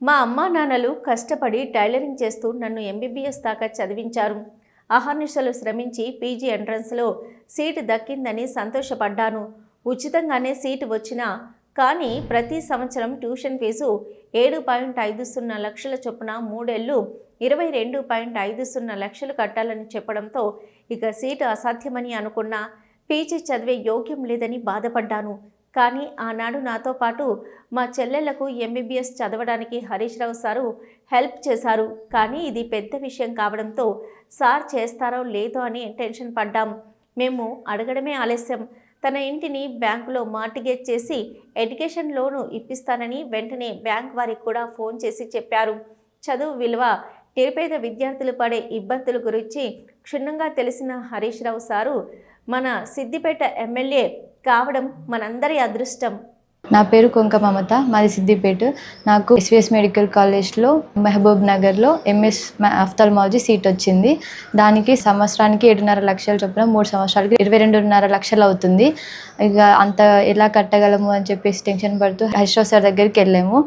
మా అమ్మా నాన్నలు కష్టపడి టైలరింగ్ చేస్తూ నన్ను ఎంబీబీఎస్ దాకా చదివించారు. అహర్నిశలు శ్రమించి పీజీ ఎంట్రన్స్లో సీటు దక్కిందని సంతోషపడ్డాను. ఉచితంగానే సీటు వచ్చినా కానీ ప్రతి సంవత్సరం ట్యూషన్ ఫీజు ఏడు పాయింట్ ఐదు సున్నా లక్షల చొప్పున మూడేళ్ళు ఇరవై రెండు పాయింట్ ఐదు సున్నా లక్షలు కట్టాలని చెప్పడంతో ఇక సీటు అసాధ్యమని అనుకున్నా. పీజీ చదివే యోగ్యం లేదని బాధపడ్డాను. కానీ ఆనాడు నాతో పాటు మా చెల్లెళ్ళకు ఎంబీబీఎస్ చదవడానికి హరీష్ రావు సారు హెల్ప్ చేశారు. కానీ ఇది పెద్ద విషయం కావడంతో సార్ చేస్తారో లేదో అని టెన్షన్ పడ్డాం. మేము అడగడమే ఆలస్యం. తన ఇంటిని బ్యాంకులో మార్టిగేజ్ చేసి ఎడ్యుకేషన్ లోను ఇప్పిస్తానని వెంటనే బ్యాంక్ వారికి కూడా ఫోన్ చేసి చెప్పారు. చదువు విలువ నిరుపేద విద్యార్థులు పడే ఇబ్బందుల గురించి క్షుణ్ణంగా తెలిసిన హరీష్ రావు సారు మన సిద్దిపేట ఎమ్మెల్యే కావడం మనందరి అదృష్టం. నా పేరు కొంక మమత మాది సిద్దిపేట. నాకు ఎస్విఎస్ మెడికల్ కాలేజ్లో మహబూబ్ నగర్లో ఎంఎస్ ఆఫ్థల్మాలజీ సీట్ వచ్చింది. దానికి సంవత్సరానికి ఏడున్నర లక్షలు చొప్పున మూడు సంవత్సరాలకి ఇరవై రెండున్నర లక్షలు అవుతుంది. ఇక అంత ఎలా కట్టగలము అని చెప్పేసి టెన్షన్ పడుతూ హరీశ్రావు సార్ దగ్గరికి వెళ్ళాము.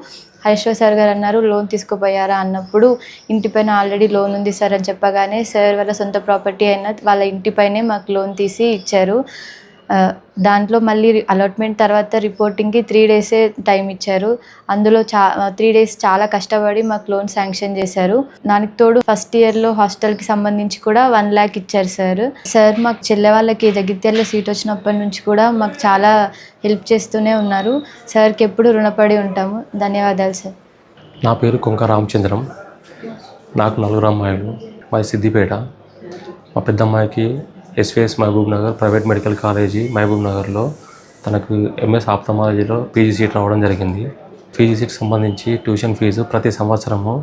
హరీశ్రావు సార్ గారు అన్నారు లోన్ తీసుకుపోయారా అన్నప్పుడు ఇంటిపైన ఆల్రెడీ లోన్ ఉంది సార్ అని చెప్పగానే సార్ వాళ్ళ సొంత ప్రాపర్టీ అయిన వాళ్ళ ఇంటిపైనే మాకు లోన్ తీసి ఇచ్చారు. దాంట్లో మళ్ళీ అలాట్మెంట్ తర్వాత రిపోర్టింగ్కి త్రీ డేసే టైం ఇచ్చారు. అందులో చా త్రీ డేస్ చాలా కష్టపడి మాకు లోన్ శాంక్షన్ చేశారు. దానికి తోడు ఫస్ట్ ఇయర్లో హాస్టల్కి సంబంధించి కూడా వన్ ల్యాక్ ఇచ్చారు సార్. సార్ మాకు చెల్లె వాళ్ళకి జగిత్యాల సీట్ వచ్చినప్పటి నుంచి కూడా మాకు చాలా హెల్ప్ చేస్తూనే ఉన్నారు. సార్కి ఎప్పుడు రుణపడి ఉంటాము. ధన్యవాదాలు సార్. నా పేరు కొంక రామచంద్రం. నాకు నలుగురు అమ్మాయిలు. మాది సిద్దిపేట. మా పెద్దమ్మాయికి SVS Mahabubnagar private medical college Mahabub నగర్లో తనకు ఎంఎస్ ఆప్థమాలజీలో పీజీ సీట్ రావడం జరిగింది. పీజీ సీట్ సంబంధించి ట్యూషన్ ఫీజు ప్రతి సంవత్సరము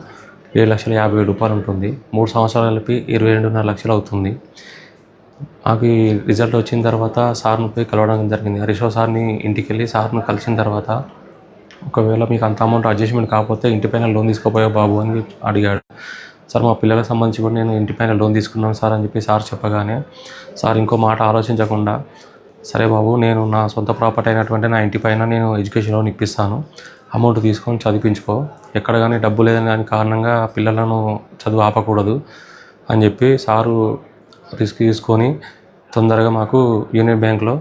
ఏడు లక్షల యాభై వేలు రూపాయలు ఉంటుంది. మూడు సంవత్సరాలు కలిపి ఇరవై రెండున్నర లక్షలు అవుతుంది. నాకు రిజల్ట్ వచ్చిన తర్వాత సార్ని పోయి కలవడం జరిగింది. హరీశ్రావు సార్ని ఇంటికి వెళ్ళి సార్ని కలిసిన తర్వాత ఒకవేళ మీకు అంత అమౌంట్ అడ్జస్ట్మెంట్ కాకపోతే ఇంటిపైన లోన్ తీసుకోపోయా బాబు అని అడిగాడు. సార్ మా పిల్లలకు సంబంధించి కూడా నేను ఇంటిపైన లోన్ తీసుకున్నాను సార్ అని చెప్పి సార్ చెప్పగానే సార్ ఇంకో మాట ఆలోచించకుండా సరే బాబు నేను నా సొంత ప్రాపర్టీ అయినటువంటి నా ఇంటి పైన నేను ఎడ్యుకేషన్ లోన్ ఇప్పిస్తాను. అమౌంట్ తీసుకొని చదివించుకో. ఎక్కడ కానీ డబ్బు లేదని దాని కారణంగా పిల్లలను చదువు ఆపకూడదు అని చెప్పి సారు రిస్క్ తీసుకొని తొందరగా మాకు యూనియన్ బ్యాంక్లో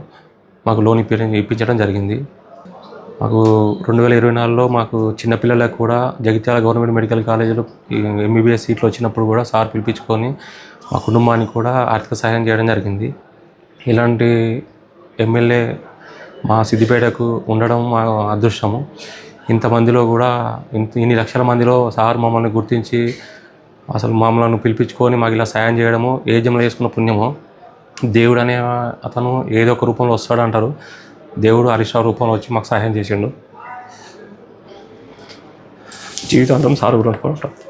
మాకు లోన్ ఇప్పించడం జరిగింది. మాకు రెండు వేల ఇరవై నాలుగులో మాకు చిన్నపిల్లలకు కూడా జగిత్యాల గవర్నమెంట్ మెడికల్ కాలేజీలో ఎంబీబీఎస్ సీట్లు వచ్చినప్పుడు కూడా సార్ పిలిపించుకొని మా కుటుంబానికి కూడా ఆర్థిక సహాయం చేయడం జరిగింది. ఇలాంటి ఎమ్మెల్యే మా సిద్దిపేటకు ఉండడం మా అదృష్టము. ఇంతమందిలో కూడా ఇంత ఇన్ని లక్షల మందిలో సార్ మమ్మల్ని గుర్తించి అసలు మమ్మల్ని పిలిపించుకొని మాకు ఇలా సాయం చేయడము ఏ జన్మలో చేసుకున్న పుణ్యమో దేవుడు అనే అతను ఏదో ఒక రూపంలో వస్తాడు అంటారు దేవుడు హరీశ్రావు రూపంలో వచ్చి మాకు సహాయం చేసిండు. జీవితాంతం సార్ గురించి